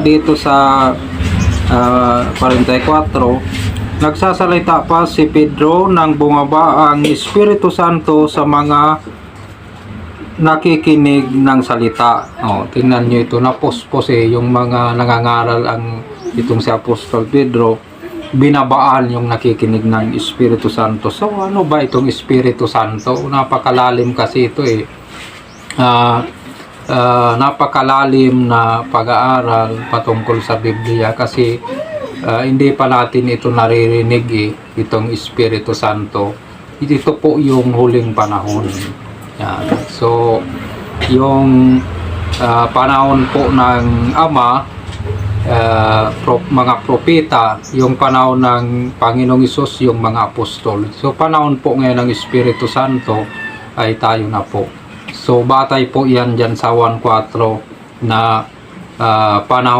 dito sa ah, 44 nagsasalita pa si Pedro nang bumaba ang Espiritu Santo sa mga nakikinig ng salita. Oh, tingnan nyo ito na pospos eh, yung mga nangangaral ang itong si Apostol Pedro binabaan yung nakikinig ng Espiritu Santo. So ano ba itong Espiritu Santo? Napakalalim kasi ito eh. Ah, ah, napakalalim na pag-aaral patungkol sa Biblia kasi ah, hindi pa natin ito naririnig eh, itong Espiritu Santo. Ito po yung huling panahon. Yan. So, yung ah, panahon po ng Ama, ah, pro- mga propeta, yung panahon ng Panginoong Isus, yung mga apostol. So, panahon po ngayon ng Espiritu Santo ay tayo na po. So, batay po yan dyan sa 1.4 na ah, panahon